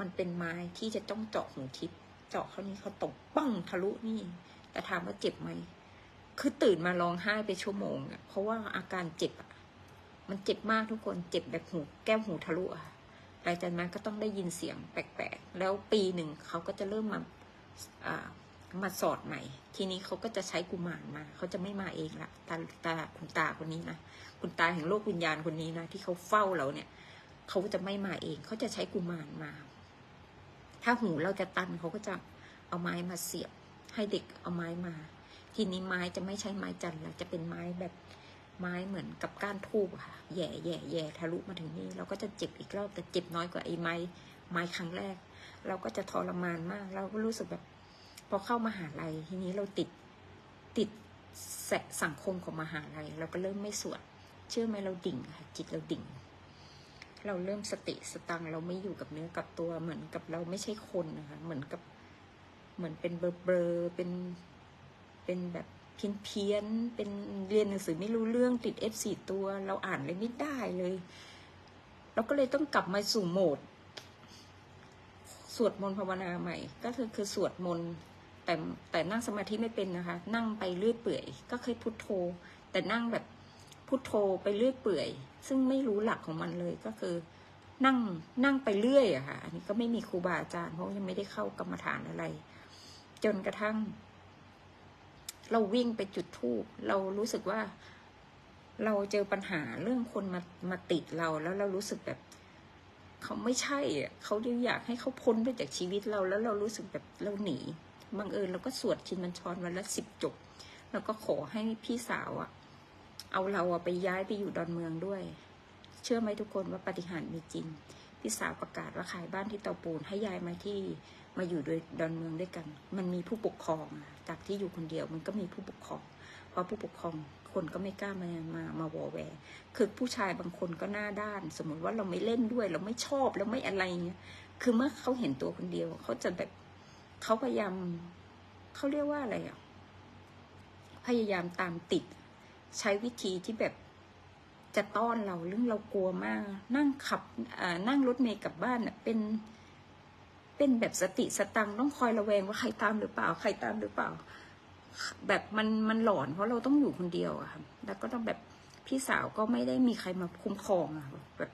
มันเป็นไม้ที่จะต้องเจาะหูทิพย์เจาะเขานี้เขาตกปั้งทะลุนี่ แต่ถามว่าเจ็บไหมคือตื่นมาร้องไห้ไปชั่วโมงอะเพราะว่าอาการเจ็บอะมันเจ็บมากทุกคนเจ็บแบบหูแก้วหูทะลุอะหลังจากนั้นก็ต้องได้ยินเสียงแปลกๆ แล้วปีหนึ่งเขาก็จะเริ่มมาอ่ามาสอดใหม่ ทีนี้เขาก็จะใช้กุมารมา เขาจะไม่มาเองละตาตาคุณตาคนนี้นะคุณตาแห่งโลกวิญญาณคนนี้นะที่เขาเฝ้าเราเนี่ย เขาจะไม่มาเอง เขาจะใช้กุมารมา ถ้าหูเราจะตันเขาก็จะเอาไม้มาเสียบ ให้เด็กเอาไม้มา ทีนี้ไม้จะไม่ใช่ไม้จันทร์ละจะเป็นไม้แบบไม้เหมือนกับก้านทูบค่ะแย่แย่แย่ทะลุมาถึงนี่เราก็จะเจ็บอีกรอบแต่เจ็บน้อยกว่าไอ้ไม้ไม้ครั้งแรก เราก็จะทรมานมาก เราก็รู้สึกแบบ พอเข้ามาหาลัยทีนี้เราติดติดสสังคมของมหาลัยเราก็เริ่มไม่สวดเชื่อไหมเราดิ่งค่ะจิตเราดิ่ง เราเริ่มสติสตังเราไม่อยู่กับเนื้อกับตัว เหมือนกับเราไม่ใช่คนนะคะเหมือนกับเหมือนเป็นเบลอเบลอๆเป็นเป็นแบบเพี้ยนเพี้ยนเป็นเรียนหนังสือไม่รู้เรื่องติดเอฟสี่ตัว เราอ่านเลยไม่ได้เลยเราก็เลยต้องกลับมาสู่โหมด สวดมนต์ภาวนาใหม่ ก็คือคือสวดมนต์แต่แต่นั่งสมาธิไม่เป็นนะคะ นั่งไปเรื่อยเปื่อย ก็เคยพุทโธ แต่นั่งแบบ พุทโธไปเรื่อยเปื่อย ซึ่งไม่รู้หลักของมันเลยก็คือ นั่งนั่งไปเรื่อยอะค่ะอันนี้ก็ไม่มีครูบาอาจารย์เพราะยังไม่ได้เข้ากรรมฐานอะไร จนกระทั่ง เราวิ่งไปจุดทูบเรารู้สึกว่าเราเจอปัญหาเรื่องคนมามาติดเราแล้วเรารู้สึกแบบเขาไม่ใช่อะเขาอยากให้เขาพ้นไปจากชีวิตเราแล้วเรารู้สึกแบบเราหนีบังเอิญเราก็สวดชินบัญชรวันละสิบจบ แล้วก็ขอให้พี่สาวอะ เอาเราไปย้ายไปอยู่ดอนเมืองด้วย เชื่อไหมทุกคนว่าปฏิหารมีจริง พี่สาวประกาศว่าขายบ้านที่เตาปูนให้ย้ายมาที่มาอยู่ด้วยดอนเมืองด้วยกัน มันมีผู้ปกครองจากที่อยู่คนเดียวมันก็มีผู้ปกครองเพราะผู้ปกครองคนก็ไม่กล้ามามามาวอแวร์คือผู้ชายบางคนก็หน้าด้าน สมมติว่าเราไม่เล่นด้วย เราไม่ชอบเราไม่อะไรเงี้ยคือเมื่อเขาเห็นตัวคนเดียวเขาจะแบบเขาพยายามเขาเรียกว่าอะไรอะพยายามตามติด ใช้วิธีที่แบบจะต้อนเราเรื่องเรากลัวมาก นั่งขับนั่งรถเมล์กลับบ้านเป็นเป็นแบบสติสตังต้องคอยระแวงว่าใครตามหรือเปล่า ใครตามหรือเปล่า แบบมันมันหลอนเพราะเราต้องอยู่คนเดียวอะค่ะแล้วก็ต้องแบบพี่สาวก็ไม่ได้มีใครมาคุ้มครองอะแบบ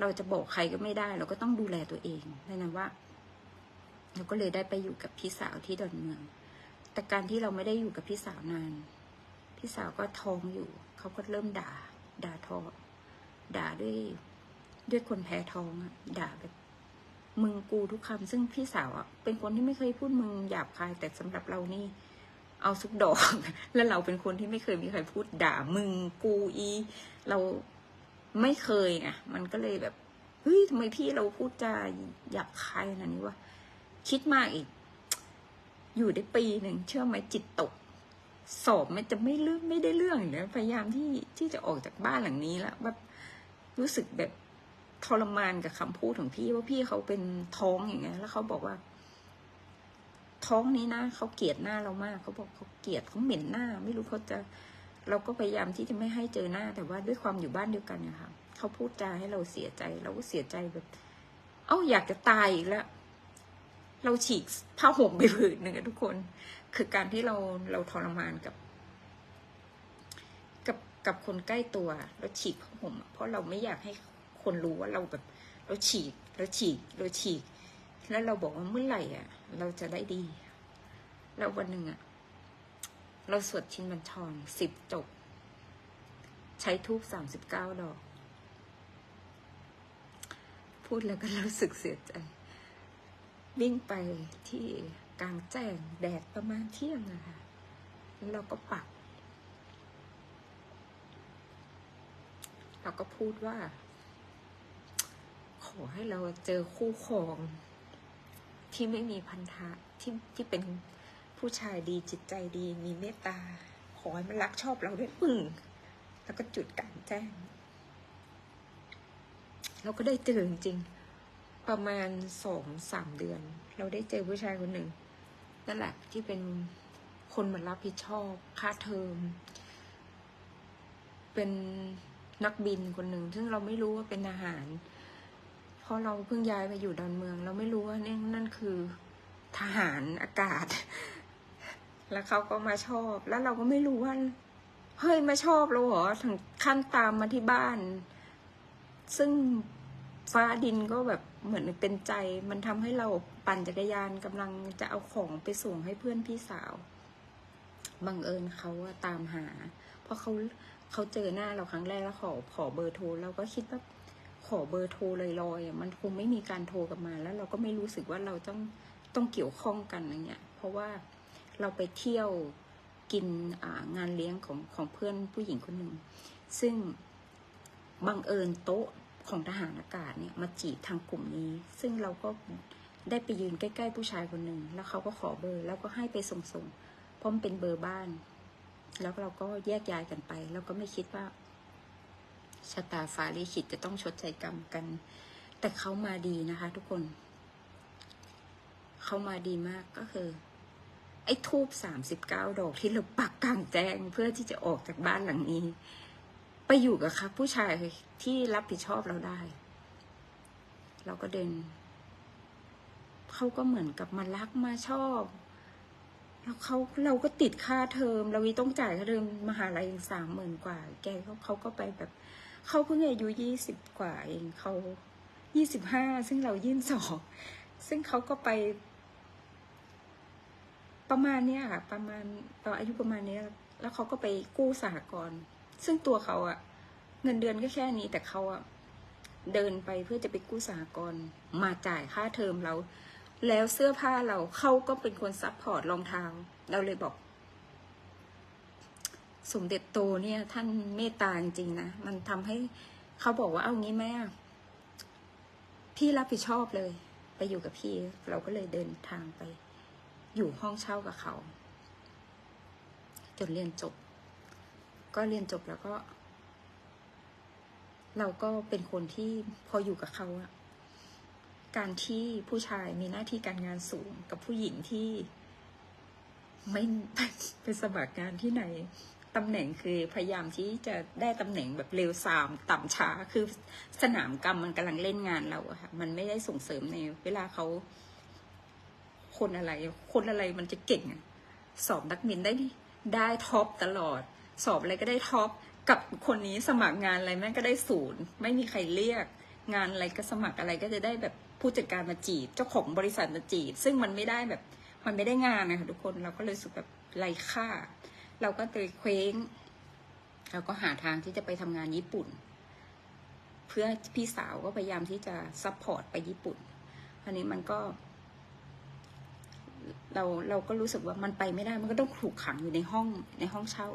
เราจะบอกใครก็ไม่ได้ เราก็ต้องดูแลตัวเองนั่นนะว่าเราก็เลยได้ไปอยู่กับพี่สาวที่ดอนเมือง แต่การที่เราไม่ได้อยู่กับพี่สาวนาน พี่สาวก็ท้องอยู่ เขาก็เริ่มด่า ด่าทอ ด่าด้วยด้วยคนแพ้ท้องอะด่าแบบ มึงกูทุกคำซึ่งพี่สาวอะเป็นคนที่ไม่เคยพูดมึงหยาบคาย แต่สำหรับเรานี่ เอาสุกดอก แล้วเราเป็นคนที่ไม่เคยมีใครพูดด่ามึงกูอี เราไม่เคยไงมันก็เลยแบบเฮ้ยทำไมพี่เราพูดจาหยาบคายขนาดนี้วะคิดมากอีก อยู่ได้ปีหนึ่งเชื่อไหมจิตตก สอบมันจะไม่เรื่องไม่ได้เรื่องเลยพยายามที่ที่จะออกจากบ้านหลังนี้แล้วแบบรู้สึกแบบทรมานกับคำพูดของพี่ว่าพี่เขาเป็นท้องอย่างเงี้ยแล้วเขาบอกว่า ท้องนี้นะเขาเกลียดหน้าเรามากเขาบอกเขาเกลียดเขาเหม็นหน้า ไม่รู้เขาจะเราก็พยายามที่จะไม่ให้เจอหน้า แต่ว่าด้วยความอยู่บ้านเดียวกันเนี่ยค่ะเขาพูดจาให้เราเสียใจ เราก็เสียใจแบบ เอ้าอยากจะตายอีกแล้ว เราฉีกผ้าห่มไปผืนหนึ่งทุกคน คือการที่เราเราทรมานกับ กับกับคนใกล้ตัวเราฉีกผ้าห่มเพราะเราไม่อยากให้คนรู้ว่าเราแบบ เราฉีกเราฉีกเราฉีก แล้วเราบอกว่าเมื่อไหร่อะ เราจะได้ดี แล้ววันหนึ่งอะ เราสวดชินบัญชรสิบจบ ใช้ทูบสามสิบเก้าดอก พูดแล้วก็รู้สึกเสียใจ วิ่งไปที่กลางแจ้งแดดประมาณเที่ยงอะค่ะแล้วเราก็ปัก เราก็พูดว่า ขอให้เราเจอคู่ครองที่ไม่มีพันธะที่ที่เป็นผู้ชายดีจิตใจดี มีเมตตา ขอให้มันรักชอบเราด้วยปึ้งแล้วก็จุดกลางแจ้ง เราก็ได้เจอจริง ประมาณสองสามเดือน เราได้เจอผู้ชายคนหนึ่งนั่นแหละที่เป็นคนมารับผิดชอบค่าเทอม เป็นนักบินคนหนึ่ง ซึ่งเราไม่รู้ว่าเป็นอาหาร เพราะเราเพิ่งย้ายมาอยู่ดอนเมือง เราไม่รู้ว่านี่นั่นคือทหารอากาศ แล้วเขาก็มาชอบ แล้วเราก็ไม่รู้ว่า เฮ้ยมาชอบเราเหรอ ถึงขั้นตามมาที่บ้าน ซึ่ง ฟ้าดินก็แบบเหมือนเป็นใจ มันทำให้เราปั่นจักรยานกำลังจะเอาของไปส่งให้เพื่อนพี่สาวบังเอิญเขาตามหา เพราะเขาเขาเจอหน้าเราครั้งแรกแล้วขอขอเบอร์โทรเราก็คิดว่าขอเบอร์โทรลอยๆมันคงไม่มีการโทรกลับมา แล้วเราก็ไม่รู้สึกว่าเราต้องต้องเกี่ยวข้องกันอะไรเงี้ย เพราะว่าเราไปเที่ยวกินงานเลี้ยงของของเพื่อนผู้หญิงคนหนึ่งซึ่งบังเอิญโต๊ะ ของทหารอากาศเนี่ยมาจีบทางกลุ่มนี้ ซึ่งเราก็ได้ไปยืนใกล้ๆผู้ชายคนหนึ่ง แล้วเขาก็ขอเบอร์ แล้วก็ให้ไปส่งๆเพราะมันเป็นเบอร์บ้าน แล้วเราก็แยกย้ายกันไป แล้วก็ไม่คิดว่าชะตาฟ้าลิขิตจะต้องชดใช้กรรมกัน แต่เขามาดีนะคะ ทุกคน เขามาดีมากก็คือ ไอ้ทูบสามสิบเก้าดอกที่เราปักกลางแจ้งเพื่อที่จะออกจากบ้านหลังนี้ ไปอยู่กับครับผู้ชายที่รับผิดชอบเราได้ เราก็เดินเขาก็เหมือนกับมารักมาชอบ แล้วเขาเราก็ติดค่าเทอม เราวิต้องจ่ายค่าเทอมมหาลัยสามหมื่นกว่า แกเขาเขาก็ไปแบบเขาเพิ่งอายุยี่สิบกว่าเองเขายี่สิบห้าซึ่งเรายื่นสอบซึ่งเขาก็ไป ประมาณเนี้ยค่ะประมาณตอนอายุประมาณเนี้ย แล้วเขาก็ไปกู้สหกรณ์ ซึ่งตัวเขาอะเงินเดือนก็แค่นี้แต่เขาอะเดินไปเพื่อจะไปกู้สหกรณ์มาจ่ายค่าเทอมเรา แล้วเสื้อผ้าเราเขาก็เป็นคนซัพพอร์ตรองเท้าเราเลยบอก สมเด็จโตเนี่ย ท่านเมตตาจริงๆนะมันทำให้เขาบอกว่าเอางี้แม่พี่รับผิดชอบเลย ไปอยู่กับพี่ เราก็เลยเดินทางไป อยู่ห้องเช่ากับเขา จนเรียนจบ ก็เรียนจบแล้วก็ เราก็เป็นคนที่พออยู่กับเขาอะการที่ผู้ชายมีหน้าที่การงานสูงกับผู้หญิงที่ไม่ไปสมัครงานที่ไหนตำแหน่งคือพยายามที่จะได้ตำแหน่งแบบเร็วสามต่ำช้าคือสนามกรรมมันกำลังเล่นงานเราอะค่ะ มันไม่ได้ส่งเสริมในเวลาเขา คนอะไร คนอะไรมันจะเก่งอะสอบนักบินได้ได้ท็อปตลอด สอบอะไรก็ได้ท็อปกับคนนี้สมัครงานอะไรแม่งก็ได้ศูนย์ไม่มีใครเรียก งานอะไรก็สมัครอะไรก็จะได้แบบผู้จัดการมาจีบ เจ้าของบริษัทมาจีบ ซึ่งมันไม่ได้แบบมันไม่ได้งานนะคะทุกคนเราก็เลยรู้สึกแบบไร้ค่า เราก็เลยเคว้งเราก็หาทางที่จะไปทำงานญี่ปุ่น เพื่อพี่สาวก็พยายามที่จะซัพพอร์ตไปญี่ปุ่นอันนี้มันก็เราเราก็รู้สึกว่ามันไปไม่ได้ มันก็ต้องถูกขังอยู่ในห้องในห้องเช่า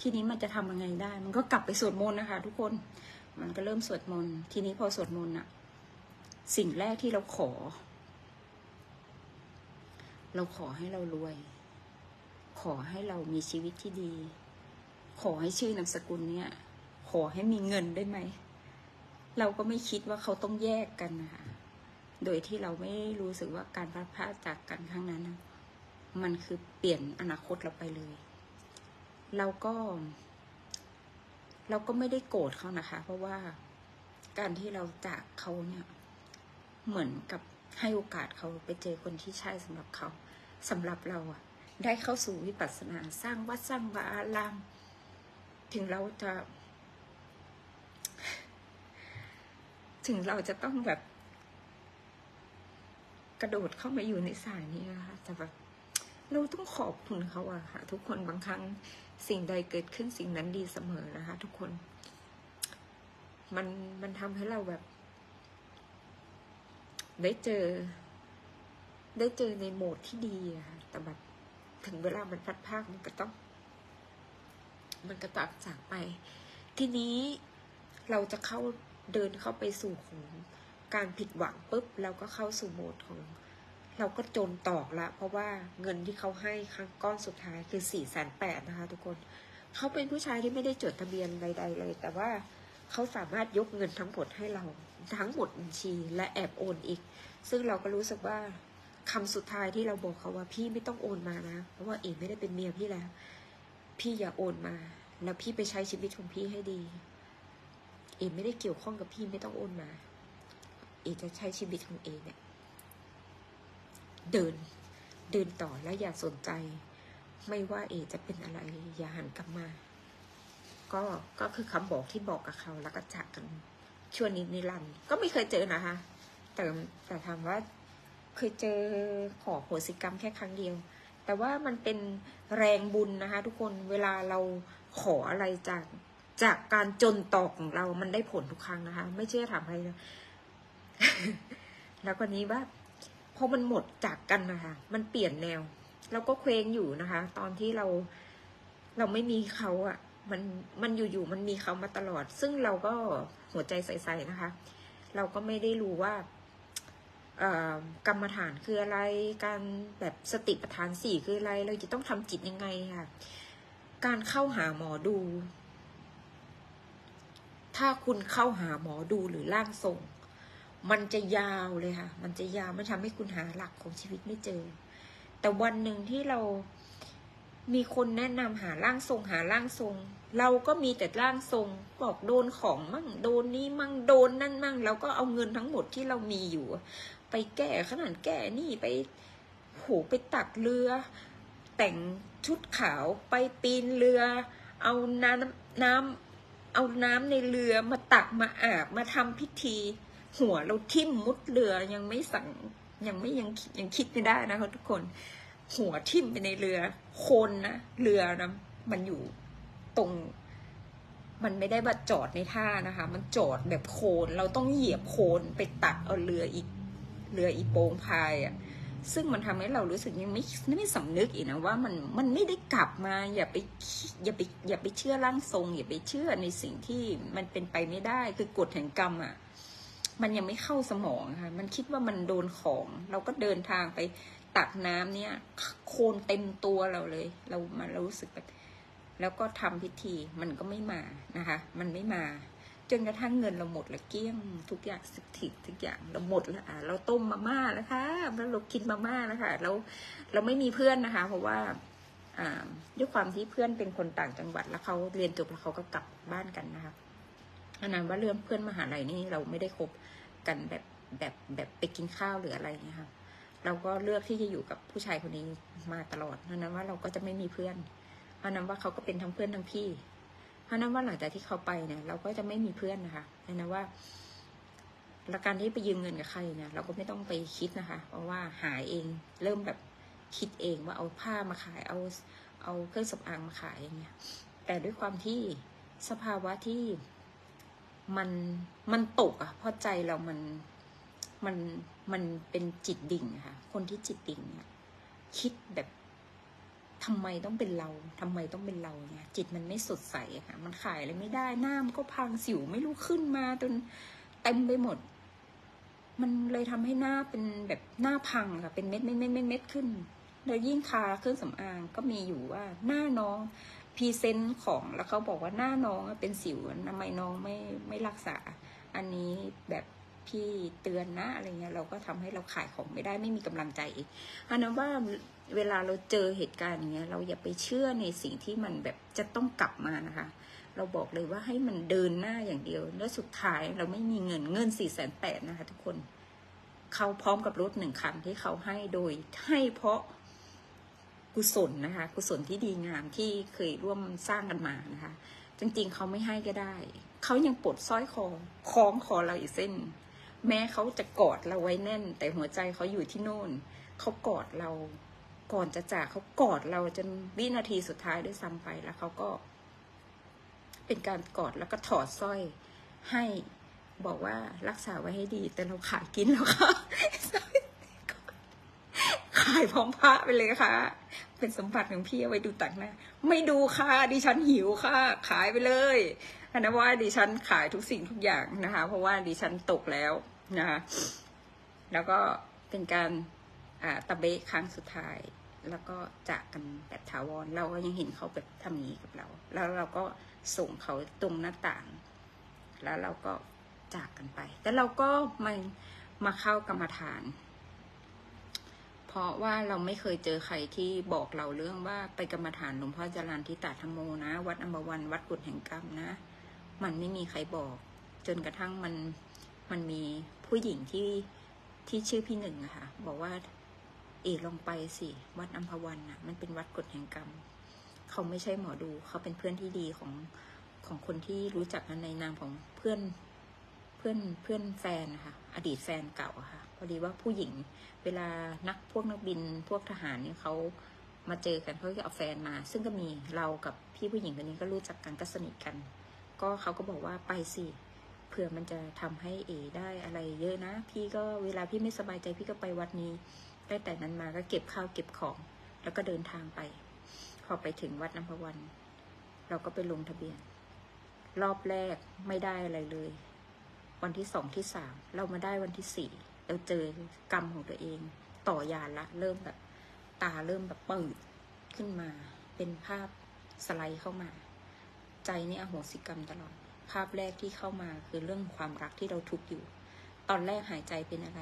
ทีนี้มันจะทำยังไงได้ มันก็กลับไปสวดมนต์นะคะ ทุกคน มันก็เริ่มสวดมนต์ ทีนี้พอสวดมนต์อะสิ่งแรกที่เราขอ เราขอให้เรารวย ขอให้เรามีชีวิตที่ดี ขอให้ชื่อนามสกุลเนี่ย ขอให้มีเงินได้ไหม เราก็ไม่คิดว่าเขาต้องแยกกันนะคะ โดยที่เราไม่รู้สึกว่าการพลาดพาจากกันครั้งนั้น มันคือเปลี่ยนอนาคตเราไปเลย เราก็ เราก็ไม่ได้โกรธเขานะคะ เพราะว่าการที่เราจากเขาเนี่ย เหมือนกับให้โอกาสเขาไปเจอคนที่ใช่สำหรับเขาสำหรับเราอะได้เข้าสู่วิปัสสนาสร้างวัดสร้างวาอารามถึงเราจะ ถึงเราจะต้องแบบ กระโดดเข้ามาอยู่ในสายนี้นะคะแต่แบบเราต้องขอบคุณเขาอะค่ะ ทุกคนบางครั้ง สิ่งใดเกิดขึ้นสิ่งนั้นดีเสมอนะคะ ทุกคน มันมันทำให้เราแบบ ได้เจอ ได้เจอในโหมดที่ดีอะค่ะแต่แบบถึงเวลามันพัดภาคมันก็ต้อง มันก็ตัดจากไป ทีนี้เราจะเข้าเดินเข้าไปสู่ของการผิดหวังปุ๊บ เราก็เข้าสู่โหมดของ เราก็จนตอกละ เพราะว่าเงินที่เขาให้ครั้งก้อนสุดท้ายคือสี่แสนแปดนะคะ ทุกคนเขาเป็นผู้ชายที่ไม่ได้จดทะเบียนใดๆเลย แต่ว่าเขาสามารถยกเงินทั้งหมดให้เราทั้งหมดบัญชีและแอบโอนอีก ซึ่งเราก็รู้สึกว่าคำสุดท้ายที่เราบอกเขาว่าพี่ไม่ต้องโอนมานะ เพราะว่าเอ๋ไม่ได้เป็นเมียพี่แล้ว พี่อย่าโอนมา แล้วพี่ไปใช้ชีวิตของพี่ให้ดี เอ๋ไม่ได้เกี่ยวข้องกับพี่ไม่ต้องโอนมา เอจะใช้ชีวิตของเอเนี่ย เดิน เดินต่อแล้วอย่าสนใจ ไม่ว่าเอจะเป็นอะไร อย่าหันกลับมา ก็ก็คือคำบอกที่บอกกับเขาแล้วก็จากกันช่วนิดนิรันด์ก็ไม่เคยเจอนะคะ แต่แต่ถามว่าเคยเจอขอโหสิกรรมแค่ครั้งเดียว แต่ว่ามันเป็นแรงบุญนะคะ ทุกคนเวลาเราขออะไรจากจากการจนตอกของเรามันได้ผลทุกครั้งนะคะ ไม่เชื่อถามใครนะแล้วก็นี้ว่า พอมันหมดจากกันนะคะ มันเปลี่ยนแนว เราก็เคว้งอยู่นะคะ ตอนที่เราเราไม่มีเขาอะ่ะ มันมันอยู่ๆมันมีเขามาตลอด ซึ่งเราก็หัวใจใสๆนะคะ เราก็ไม่ได้รู้ว่ากรรมฐานคืออะไรการแบบสติปัฏฐานสี่คืออะไร เราจะต้องทำจิตยังไงค่ะ การเข้าหาหมอดู ถ้าคุณเข้าหาหมอดูหรือร่างทรง มันจะยาวเลยค่ะ มันจะยาวมันทำให้คุณหาหลักของชีวิตไม่เจอ แต่วันหนึ่งที่เรามีคนแนะนำหาร่างทรงหาร่างทรง เราก็มีแต่ร่างทรงบอกโดนของมั่งโดนนี้มั่งโดนนั่นมั่งเราก็เอาเงินทั้งหมดที่เรามีอยู่ ไปแก้ขนาดแก้นี่ไปโหไปตักเรือ แต่งชุดขาวไปปีนเรือ เอาน้ำน้ำเอาน้ำในเรือมาตักมาอาบมาทำพิธี หัวเราทิ่มมุดเรือยังไม่สั่งยังไม่ยังยังคิดไม่ได้นะคะทุกคน หัวทิ่มไปในเรือโคนนะเรือนะมันอยู่ตรงมันไม่ได้มาจอดในท่านะคะ มันจอดแบบโคน เราต้องเหยียบโคนไปตักเอาเรืออีก เรืออีโปงพายอะ่ะ ซึ่งมันทำให้เรารู้สึกยังไม่ไม่สำนึกอีกนะว่ามันมันไม่ได้กลับมา อย่าไปอย่าไปอย่าไปเชื่อร่างทรง อย่าไปเชื่อในสิ่งที่มันเป็นไปไม่ได้คือกฎแห่งกรรมอะ มันยังไม่เข้าสมองค่ะ มันคิดว่ามันโดนของ เราก็เดินทางไปตักน้ำเนี่ยโคลนเต็มตัวเราเลย เรามาเรารู้สึกแบบแล้วก็ทำพิธีมันก็ไม่มานะคะ มันไม่มาจนกระทั่งเงินเราหมดละเกลี้ยงทุกอย่างสิทิทุกอย่างเราหมดแล้วอะเราต้มมาม่าแล้วค่ะแล้วเรากินมาม่าแล้วค่ะเราเราไม่มีเพื่อนนะคะ เพราะว่าอ่าด้วยความที่เพื่อนเป็นคนต่างจังหวัดแล้วเขาเรียนจบแล้วเขาก็กลับบ้านกันนะคะ อันนั้นว่าเรื่องเพื่อนมหาลัยนี่เราไม่ได้คบกันแบบแบบแบบไปกินข้าวหรืออะไรเงี้ยค่ะ เราก็เลือกที่จะอยู่กับผู้ชายคนนี้มาตลอดเพราะนั้นว่าเราก็จะไม่มีเพื่อนเพราะนั้นว่าเขาก็เป็นทั้งเพื่อนทั้งพี่ เพราะนั้นว่าหลังจากที่เขาไปเนี่ย เราก็จะไม่มีเพื่อนนะคะเพราะนั้นว่าและการที่ไปยืมเงินกับใครเนี่ยเราก็ไม่ต้องไปคิดนะคะ เพราะว่าหาเองเริ่มแบบคิดเองว่าเอาผ้ามาขายเอาเอาเครื่องสำอางมาขายอย่างเงี้ยแต่ด้วยความที่สภาวะที่ มันมันตกอะเพราะใจเรามันมันมันเป็นจิตดิ่งค่ะ คนที่จิตดิ่งเนี่ยคิดแบบทำไมต้องเป็นเราทำไมต้องเป็นเราเนี่ยจิตมันไม่สดใสค่ะ มันขายอะไรไม่ได้หน้ามันก็พังสิวไม่รู้ขึ้นมาจนเต็มไปหมด มันเลยทำให้หน้าเป็นแบบหน้าพังค่ะ เป็นเม็ดเม็ดเม็ดเม็ดเม็ดขึ้น แล้วยิ่งทาเครื่องสำอางก็มีอยู่ว่าหน้าน้อง พรีเซนต์ของแล้วเขาบอกว่าหน้าน้องเป็นสิวทำไมน้องไม่ไม่รักษา อันนี้แบบพี่เตือนนะอะไรเงี้ยเราก็ทำให้เราขายของไม่ได้ไม่มีกำลังใจอีกอันนั้นว่าเวลาเราเจอเหตุการณ์อย่างเงี้ยเราอย่าไปเชื่อในสิ่งที่มันแบบจะต้องกลับมานะคะ เราบอกเลยว่าให้มันเดินหน้าอย่างเดียว แล้วสุดท้ายเราไม่มีเงินเงินสี่แสนแปดนะคะทุกคนเขาพร้อมกับรถหนึ่งคันที่เขาให้โดยให้เพราะ กุศลนะคะ กุศลที่ดีงามที่เคยร่วมสร้างกันมานะคะ จริงๆเขาไม่ให้ก็ได้ เขายังปลดสร้อยคอคล้องคอเราอีกเส้น แม้เขาจะกอดเราไว้แน่น แต่หัวใจเขาอยู่ที่โน่นเขากอดเราก่อนจะจากเขากอดเราจนวินาทีสุดท้ายด้วยซ้ำไปแล้วเขาก็ เป็นการกอดแล้วก็ถอดสร้อย ให้บอกว่ารักษาไว้ให้ดี แต่เราขายกินแล้วค่ะายพร้อมพระไปเลยค่ะ เป็นสมบัติของพี่เอาไว้ดูตักหน้า ไม่ดูค่ะดิฉันหิวค่ะ ขายไปเลยอันนั้นว่าดิฉันขายทุกสิ่งทุกอย่างนะคะ เพราะว่าดิฉันตกแล้วนะคะแล้วก็เป็นการอ่าตะเบะครั้งสุดท้าย แล้วก็จากกันแบบถาวรเราก็ยังเห็นเขาแบบทำนี้กับเรา แล้วเราก็ส่งเขาตรงหน้าต่าง แล้วเราก็จากกันไป แต่เราก็มามาเข้ากรรมฐาน เพราะว่าเราไม่เคยเจอใครที่บอกเราเรื่องว่าไปกรรมฐานหลวงพ่อจรันทิตาธรรมโมนะ วัดอัมบวันวัดกุฎแห่งกรรมนะ มันไม่มีใครบอก จนกระทั่งมันมันมีผู้หญิงที่ที่ชื่อพี่หนึ่งอะค่ะ บอกว่า เอลองไปสิวัดอัมพวันอะมันเป็นวัดกฎแห่งกรรม เขาไม่ใช่หมอดูเขาเป็นเพื่อนที่ดีของของคนที่รู้จักกันในนามของเพื่อนเพื่อนเพื่อนแฟนนะคะอดีตแฟนเก่าค่ะ พอดีว่าผู้หญิงเวลานักพวกนักบินพวกทหารเนี่ยเขามาเจอกันเขาจะเอาแฟนมา ซึ่งก็มีเรากับพี่ผู้หญิงคนนี้ก็รู้จักกันก็สนิทกัน ก็เขาก็บอกว่าไปสิเผื่อมันจะทำให้เอได้อะไรเยอะนะ พี่ก็เวลาพี่ไม่สบายใจพี่ก็ไปวัดนี้ได้แต่นั้นมาก็เก็บข้าวเก็บของ แล้วก็เดินทางไป พอไปถึงวัดน้ำพวัน เราก็ไปลงทะเบียน รอบแรกไม่ได้อะไรเลย วันที่สองที่สามเรามาได้วันที่สี่ เราเจอกรรมของตัวเอง ต่อยานละ เริ่มแบบตาเริ่มแบบเปิดขึ้นมา เป็นภาพสไลด์เข้ามา ใจนี่อโหสิกรรมตลอด ภาพแรกที่เข้ามาคือเรื่องความรักที่เราทุกข์อยู่ ตอนแรกหายใจเป็นอะไร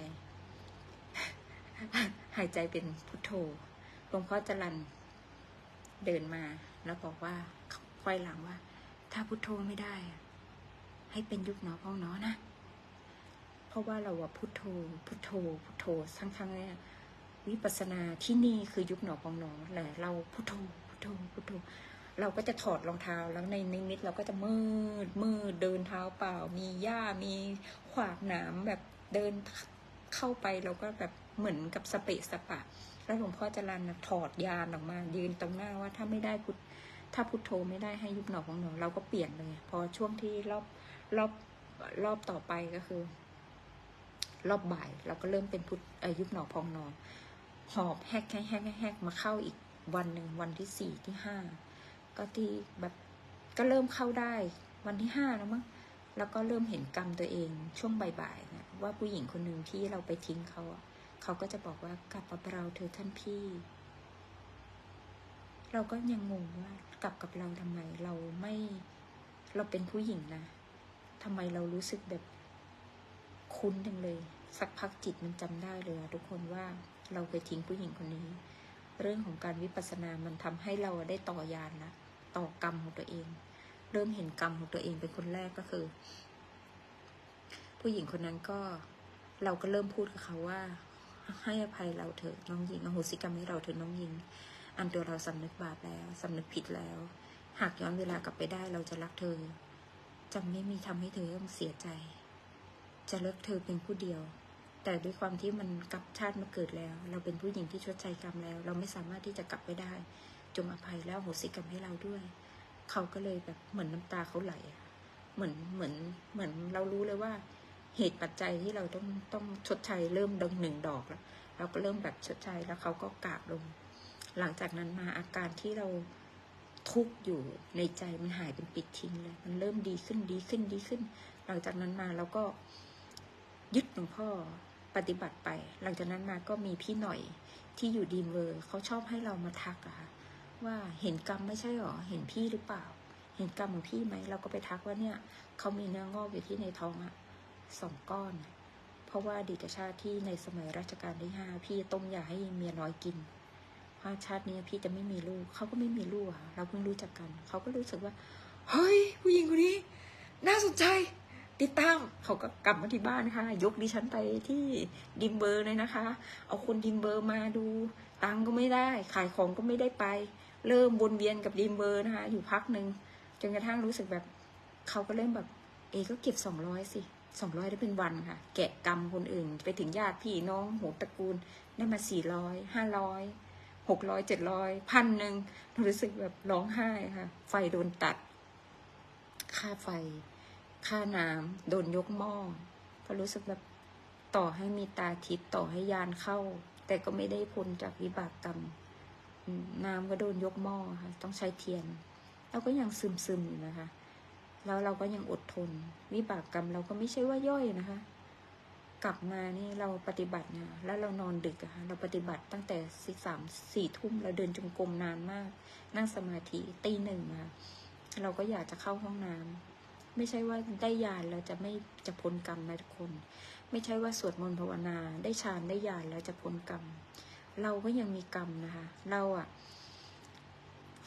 หายใจเป็นพุทโธหลวงพ่อจรันเดินมา แล้วบอกว่าค่อยหลังว่า ถ้าพุทโธไม่ได้ ให้เป็นยุบหนอพองหนอนะ ราะว่าเราอะพุทโธ พุทโธ พุทโธทั้งทั้งๆเนี่วิปัสนาที่นี่คือยุบหนอพองหนอแหละเราพุทโธ พุทโธ พุทโธ เราก็จะถอดรองเท้าแล้วในนิมิตเราก็จะมืดมืดเดินเท้าเปล่า มีหญ้ามีขวากหนามแบบเดินเข้าไปเราก็แบบเหมือนกับสเปะสปะ แล้วหลวงพ่อจรันนะถอดยานออกมา ยืนตรงหน้าว่าถ้าไม่ได้พุทถ้าพุทโธไม่ได้ให้ยุบหนอของหนอเราก็เปลี่ยนเลย พอช่วงที่รอบรอบรอบต่อไปก็คือ รอบบ่ายเราก็เริ่มเป็นพุทเอ่อยุบหนอพองนอหอบแฮกแฮกแฮกแฮกมาเข้าอีกวันหนึ่งวันที่สี่ที่ห้าก็ที่แบบก็เริ่มเข้าได้วันที่ห้าแล้วมั้งแล้วก็เริ่มเห็นกรรมตัวเองช่วงบ่ายๆนะว่าผู้หญิงคนหนึ่งที่เราไปทิ้งเขาเขาก็จะบอกว่ากลับกับเราเธอท่านพี่ เราก็ยังงงว่ากลับกับเราทำไม เราไม่เราเป็นผู้หญิงนะทำไมเรารู้สึกแบบ คุ้นจังเลย สักพักจิตมันจำได้เลยทุกคนว่าเราเคยทิ้งผู้หญิงคนนี้ เรื่องของการวิปัสสนามันทำให้เราได้ต่อยานละต่อกรรมของตัวเอง เริ่มเห็นกรรมของตัวเองเป็นคนแรกก็คือ ผู้หญิงคนนั้นก็เราก็เริ่มพูดกับเขาว่า ให้อภัยเราเถอะน้องหญิงอโหสิกรรมให้เราเถอะน้องหญิง อันตัวเราสำนึกบาปแล้วสำนึกผิดแล้ว หากย้อนเวลากลับไปได้เราจะรักเธอจะไม่มีทำให้เธอต้องเสียใจ จะเลิกเธอเพียงผู้เดียว แต่ด้วยความที่มันกลับชาติมาเกิดแล้ว เราเป็นผู้หญิงที่ชดใช้กรรมแล้ว เราไม่สามารถที่จะกลับไปได้ จงอภัยแล้วโหสิกรรมให้เราด้วย เขาก็เลยแบบเหมือนน้ำตาเขาไหลเหมือนเหมือนเหมือนเรารู้เลยว่า เหตุปัจจัยที่เราต้องต้องชดใช้เริ่มดังหนึ่งดอกแล้วเราก็เริ่มแบบชดใช้แล้วเขาก็กราบลง หลังจากนั้นมาอาการที่เราทุกข์อยู่ในใจมันหายเป็นปิดทิ้งเลย มันเริ่มดีขึ้นดีขึ้นดีขึ้น หลังจากนั้นมาเราก็ ยึดหลวงพ่อปฏิบัติไป หลังจากนั้นมาก็มีพี่หน่อยที่อยู่ดีมเวอร์เขาชอบให้เรามาทักอะค่ะว่าเห็นกรรมไม่ใช่หรอเห็นพี่หรือเปล่า เห็นกรรมของพี่ไหมเราก็ไปทักว่าเนี่ยเขามีเนื้องอกอยู่ที่ในท้องอะสองก้อน เพราะว่าดีตชาติที่ในสมัยรัชกาลที่ห้าพี่ต้มยาให้เมียน้อยกินเพราะชาตินี้พี่จะไม่มีลูกเขาก็ไม่มีลูกอะเราเพิ่งรู้จักกันเขาก็รู้สึกว่า เฮ้ย ผู้หญิงคนนี้ น่าสนใจ ติดตามเขาก็กลับมาที่บ้านนะคะยกดิฉันไปที่ดิมเบอร์เลยนะคะ เอาคนดิมเบอร์มาดู ตังก็ไม่ได้ ขายของก็ไม่ได้ไป เริ่มวนเวียนกับดิมเบอร์นะคะ อยู่พักหนึ่งจนกระทั่งรู้สึกแบบ เขาก็เริ่มแบบ เอก็เก็บสองร้อยสิสองร้อยได้เป็นวันค่ะ แกะกรรมคนอื่น ไปถึงญาติพี่น้องโหตระกูลได้มาสี่ร้อยห้าร้อยหกร้อยเจ็ดร้อยพันหนึ่งรู้สึกแบบร้องไห้ค่ะ ไฟโดนตัด ค่าไฟ ค่าน้ำโดนยกหม้อก็รู้สึกแบบต่อให้มีตาทิพย์ต่อให้ยานเข้า แต่ก็ไม่ได้พ้นจากวิบากกรรมน้ำก็โดนยกหม้อค่ะ ต้องใช้เทียนเราก็ยังซึมซึมอยู่นะคะ แล้วเราก็ยังอดทน วิบากกรรมเราก็ไม่ใช่ว่าย่อยนะคะ กลับมานี่เราปฏิบัติเนี่ยแล้วเรานอนดึกอะค่ะเราปฏิบัติตั้งแต่สี่สามสี่ทุ่มเราเดินจงกรมนานมาก นั่งสมาธิตีหนึ่งมาเราก็อยากจะเข้าห้องน้ำ ไม่ใช่ว่าได้ญาณแล้วจะไม่จะพ้นกรรมนะทุกคน ไม่ใช่ว่าสวดมนต์ภาวนา ได้ฌานได้ญาณแล้วจะพ้นกรรม เราก็ยังมีกรรมนะคะ เราอะ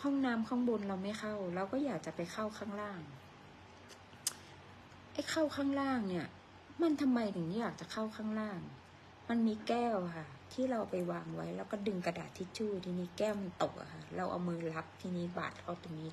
ห้องน้ำข้างบนเราไม่เข้า เราก็อยากจะไปเข้าข้างล่างไอ้เข้าข้างล่างเนี่ย มันทำไมถึงอยากจะเข้าข้างล่าง มันมีแก้วค่ะ ที่เราไปวางไว้ แล้วก็ดึงกระดาษทิชชู่ทีนี้แก้วมันตกอะค่ะ เราเอามือรับทีนี้บาดเข้าตรงนี้